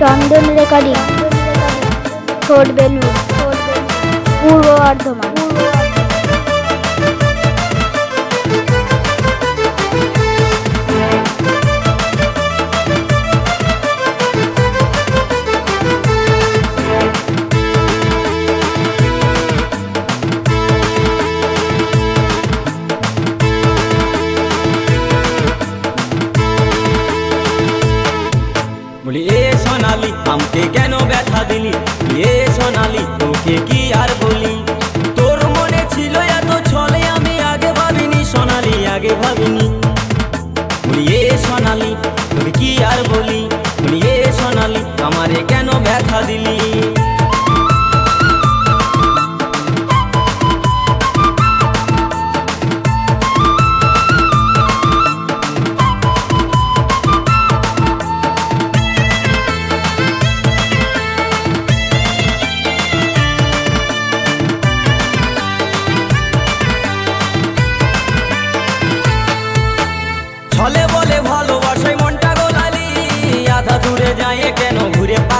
চন্দন recording fort balloon পূর্ব বর্ধমান। সোনালি, আমাকে কেন ব্যথা দিলি? এ সোনালি, তোকে কি আর বলি? তোর মনে ছিল এত ছলে, আমি আগে ভাবিনি সোনালি, আগে ভাবিনি। এ সোনালি, তোকে কি আর বলি, এ সোনালি, আমারে কেন ব্যথা দিলি?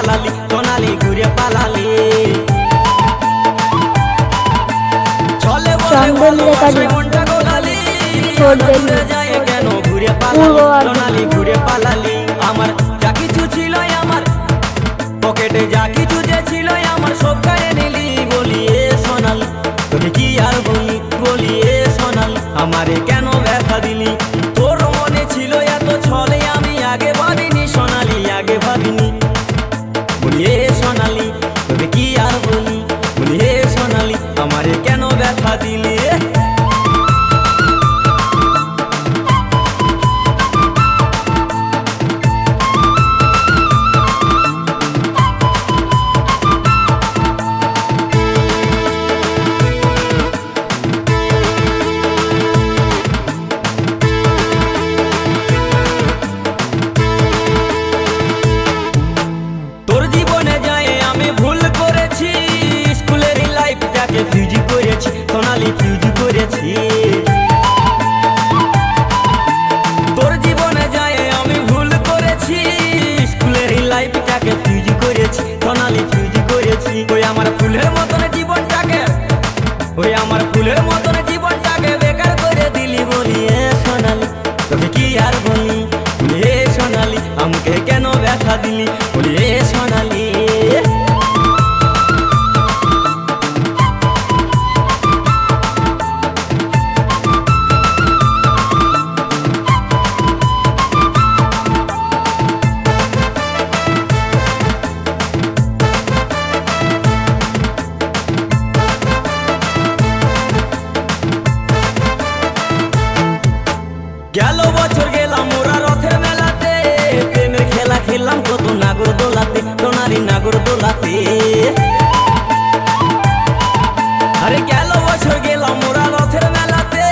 পালালি সোনালি ঘুরে পালালি। ছলে বলে নাগর দোলাতে সোনারি নাগর দোলাতে। আরে গেল বছর গেলাম ওরা রথের মেলাতে।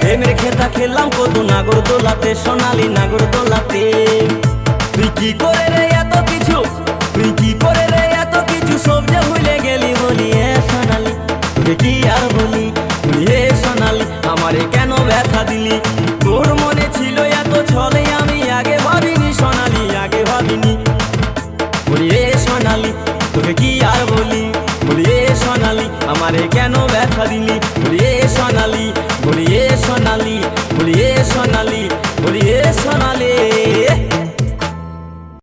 প্রেমের খেতা খেললাম কত নাগর দোলাতে, সোনালি নাগর দোলাতে। তুই কি করে রে এত কিছু? তুই কি করে রে এত কিছু? সব যে ভুলে গেলি বলি, এ সোনালি তুই কি আর বলি? বলি এ সোনালি, আমারে কেন ব্যথা দিলি? তোর মনে